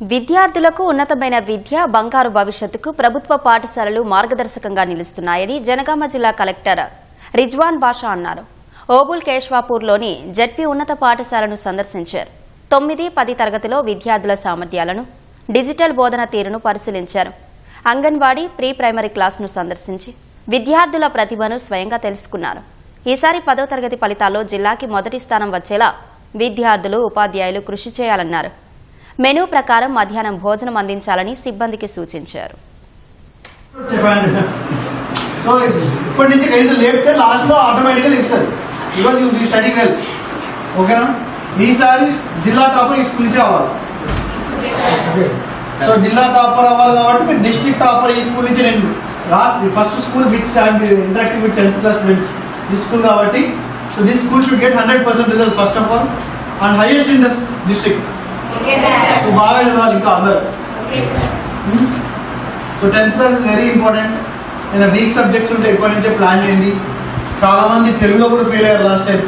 విద్యార్థులకు ఉన్నతమైన విద్య బంగారు భవిష్యత్తుకు ప్రభుత్వ పాఠశాలలు మార్గదర్శకంగా నిలుస్తున్నాయని జనగామ జిల్లా కలెక్టర్ రిజ్వాన్ బాషా అన్నారు. ఓబుల్ కేశ్వాపూర్లోని జడ్పీ ఉన్నత పాఠశాలను సందర్శించారు. తొమ్మిది పది తరగతిలో విద్యార్థుల సామర్థ్యాలను డిజిటల్ బోధన తీరును పరిశీలించారు. అంగన్వాడీ ప్రీ ప్రైమరీ క్లాస్ను సందర్శించి విద్యార్థుల ప్రతిభను స్వయంగా తెలుసుకున్నారు. ఈసారి పదో తరగతి ఫలితాల్లో జిల్లాకి మొదటి స్థానం వచ్చేలా విద్యార్థులు ఉపాధ్యాయులు కృషి చేయాలన్నారు. మెనూ ప్రకారం మధ్యాహ్నం భోజనం అందించాలని సిబ్బందికి సూచించారు. సో ఇప్పటి నుంచి కనీసం లేపితే లాస్ట్ ఆటోమేటిక్గా ఇస్తారు. యూ స్టడీ వెల్ ఓకేనా ఈసారి జిల్లా టాపర్ ఈ స్కూల్ నుంచి అవ్వాలి సో జిల్లా టాపర్ అవ్వాలి కాబట్టి మీరు డిస్ట్రిక్ట్ టాపర్ ఈ స్కూల్ నుంచి నేను రాత్రి first school with interactive with tenth class friends ఈ స్కూల్ కాబట్టి so this school should get hundred percent result first of all and highest in this district so బాగా చదవాలి ఇంకా అందరు so tenth class is very important నేను weak subjects ఉంటే ఇప్పటి నుంచే ప్లాన్ చేయండి. చాలా మంది తెలుగులో కూడా ఫెయిల్ అయ్యారు లాస్ట్ టైం